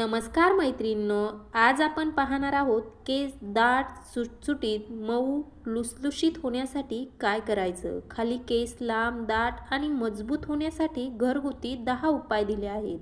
नमस्कार मैत्रिणींनो आज आपण पाहणार आहोत केस दाट सुटसुटीत मऊ लुसलुशीत होण्यासाठी काय करायचं? खाली केस लांब दाट आणि मजबूत होण्यासाठी घरगुती दहा उपाय दिले आहेत.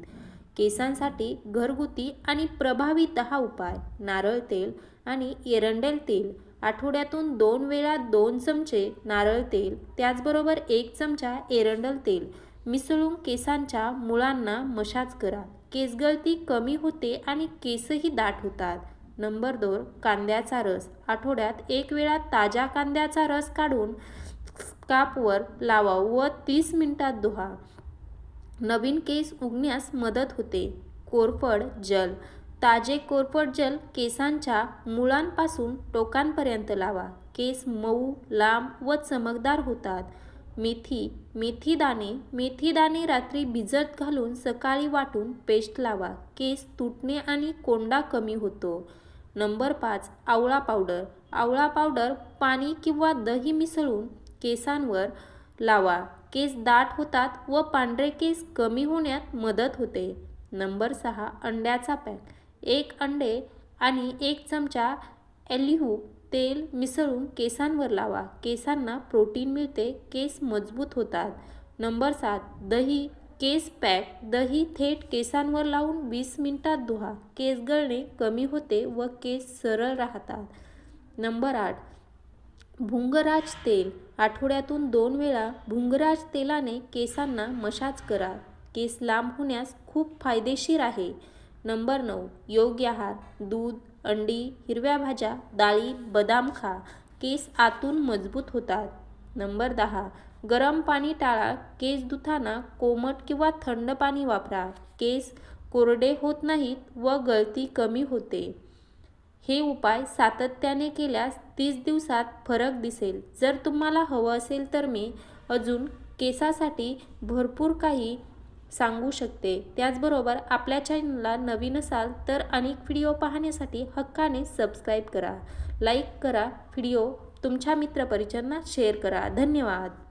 केसांसाठी घरगुती आणि प्रभावी दहा उपाय. नारळ तेल आणि एरंडेल तेल. आठवड्यातून दोन वेळा दोन चमचे नारळ तेल. त्याचबरोबर एक चमचा एरंडल तेल. मिसळून केसांच्या मुळांना मशाज करा. केसगळती कमी होते आणि केसही दाट होतात. नंबर दोन कांद्याचा रस. आठवड्यात एक वेळा ताज्या कांद्याचा रस काढून स्कापवर लावा व तीस मिनिटात धुवा. नवीन केस उगण्यास मदत होते. कोरफड जल. ताजे कोरफड जल केसांच्या मुळांपासून टोकांपर्यंत लावा. केस मऊ लांब व चमकदार होतात. मेथी मेथी दाणे मेथी दाणे रात्री भिजत घालून सकाळी वाटून पेस्ट लावा. केस तुटणे आणि कोंडा कमी होतो. नंबर पाच आवळा पावडर. आवळा पावडर पाणी किंवा दही मिसळून केसांवर लावा. केस दाट होतात व पांढरे केस कमी होण्यात मदत होते. नंबर सहा अंड्याचा पॅक. एक अंडे आणि एक चमचा एलिहू तेल मिसळून केसांवर लावा. केसांना प्रोटीन मिळते. केस मजबूत होतात. नंबर सात दही. केस पॅक. दही थेट केसांवर लावून वीस मिनिटात धुवा. केस गळणे कमी होते व केस सरळ राहतात. नंबर आठ भुंगराज तेल. आठवड्यातून दोन वेळा भुंगराज तेलाने केसांना मसाज करा. केस लांब होण्यास खूप फायदेशीर आहे. नंबर नऊ योग्य आहार दूध अंडी हिरव्या भाज्या डाळी बदाम खा. केस आतून मजबूत होतात. नंबर दहा गरम पाणी टाळा. केस धुताना कोमट किंवा थंड पाणी वापरा. केस कोरडे होत नाहीत व गळती कमी होते. हे उपाय सातत्याने केल्यास तीस दिवसात फरक दिसेल. जर तुम्हाला हवं असेल तर मी अजून केसासाठी भरपूर काही सांगू शकते. त्याचबरोबर आपल्या चॅनलला नवीन असाल तर अनेक व्हिडिओ पाहण्यासाठी हक्काने सबस्क्राईब करा. लाईक करा व्हिडिओ तुमच्या मित्रपरिचयांना शेअर करा. धन्यवाद.